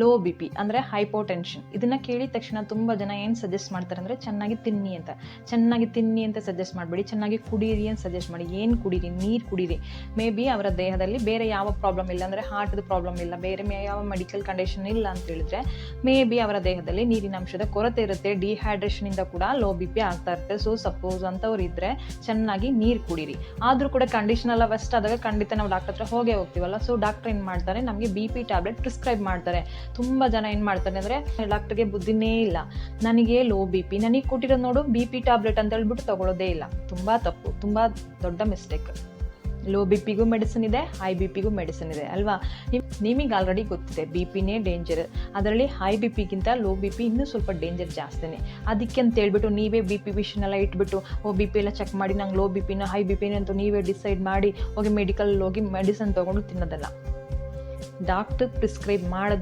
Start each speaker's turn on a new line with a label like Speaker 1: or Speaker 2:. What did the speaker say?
Speaker 1: Low B P ಅಂದರೆ hypotension ಇದನ್ನು ಕೇಳಿದ ತಕ್ಷಣ ತುಂಬ ಜನ ಏನು ಸಜೆಸ್ಟ್ ಮಾಡ್ತಾರೆ ಅಂದರೆ ಚೆನ್ನಾಗಿ ತಿನ್ನಿ ಅಂತ. ಚೆನ್ನಾಗಿ ತಿನ್ನಿ ಅಂತ ಸಜೆಸ್ಟ್ ಮಾಡಬೇಡಿ. ಚೆನ್ನಾಗಿ ಕುಡೀರಿ ಅಂತ ಸಜೆಸ್ಟ್ ಮಾಡಿ. ಏನು ಕುಡೀರಿ? ನೀರು ಕುಡೀರಿ. ಮೇ ಬಿ ಅವರ ದೇಹದಲ್ಲಿ ಬೇರೆ ಯಾವ ಪ್ರಾಬ್ಲಮ್ ಇಲ್ಲ ಅಂದರೆ ಹಾರ್ಟ್ದು ಪ್ರಾಬ್ಲಮ್ ಇಲ್ಲ. ಬೇರೆ ಯಾವ ಮೆಡಿಕಲ್ ಕಂಡೀಷನ್ ಇಲ್ಲ ಅಂತ ಹೇಳಿದ್ರೆ ಮೇ ಬಿ ಅವರ ದೇಹದಲ್ಲಿ ನೀರಿನ ಅಂಶದ ಕೊರತೆ ಇರುತ್ತೆ. ಡಿಹೈಡ್ರೇಷನಿಂದ ಕೂಡ ಲೋ ಬಿ ಪಿ ಆಗ್ತಾ ಇರುತ್ತೆ. ಸೊ ಸಪೋಸ್ ಅಂಥವ್ರು ಇದ್ದರೆ ಚೆನ್ನಾಗಿ ನೀರು ಕುಡೀರಿ. ಆದರೂ ಕೂಡ ಕಂಡೀಷನ್ ಎಲ್ಲ ವೆಸ್ಟ್ ಆದಾಗ ಖಂಡಿತ ನಾವು ಡಾಕ್ಟರ್ ಹತ್ರ ಹೋಗೇ ಹೋಗ್ತೀವಲ್ಲ. ಸೊ ಡಾಕ್ಟರ್ ಏನು ಮಾಡ್ತಾರೆ? ನಮಗೆ ಬಿ ಪಿ ಟ್ಯಾಬ್ಲೆಟ್ ಪ್ರಿಸ್ಕ್ರೈಬ್ ಮಾಡ್ತಾರೆ. ತುಂಬ ಜನ ಏನು ಮಾಡ್ತಾರೆ ಅಂದರೆ ಡಾಕ್ಟರ್ಗೆ ಬುದ್ಧಿನೇ ಇಲ್ಲ ನನಗೆ ಲೋ ಬಿ ಪಿ ನನಗೆ ಕೊಟ್ಟಿರೋದು ನೋಡು ಬಿ ಪಿ ಟ್ಯಾಬ್ಲೆಟ್ ಅಂತ ಹೇಳ್ಬಿಟ್ಟು ತಗೊಳ್ಳೋದೇ ಇಲ್ಲ ತುಂಬ ತಪ್ಪು ತುಂಬ ದೊಡ್ಡ ಮಿಸ್ಟೇಕ್ ಲೋ ಬಿ ಪಿಗೂ ಮೆಡಿಸಿನ್ ಇದೆ ಹೈ ಬಿ ಪಿಗೂ ಮೆಡಿಸಿನ್ ಇದೆ ಅಲ್ವಾ ನಿಮಗೆ ಆಲ್ರೆಡಿ ಗೊತ್ತಿದೆ ಬಿ ಪಿನೇ ಡೇಂಜರ್ ಅದರಲ್ಲಿ ಹೈ ಬಿ ಪಿಗಿಂತ ಲೋ ಬಿ ಪಿ ಇನ್ನೂ ಸ್ವಲ್ಪ ಡೇಂಜರ್ ಜಾಸ್ತಿನೇ ಅದಕ್ಕೆ ಅಂತ ಹೇಳ್ಬಿಟ್ಟು ನೀವೇ ಬಿ ಪಿ ವಿಷನೆಲ್ಲ ಇಟ್ಬಿಟ್ಟು ಓ ಬಿ ಪಿ ಎಲ್ಲ ಚೆಕ್ ಮಾಡಿ ನಂಗೆ ಲೋ ಬಿ ಪಿನ ಹೈ ಬಿ ಪಿನ ಅಂತ ನೀವೇ ಡಿಸೈಡ್ ಮಾಡಿ ಹೋಗಿ ಮೆಡಿಕಲ್ ಹೋಗಿ ಮೆಡಿಸನ್ ತೊಗೊಂಡು ತಿನ್ನೋದಲ್ಲ ಡಾಕ್ಟರ್ ಪ್ರಿಸ್ಕ್ರೈಬ್ ಮಾಡೋದು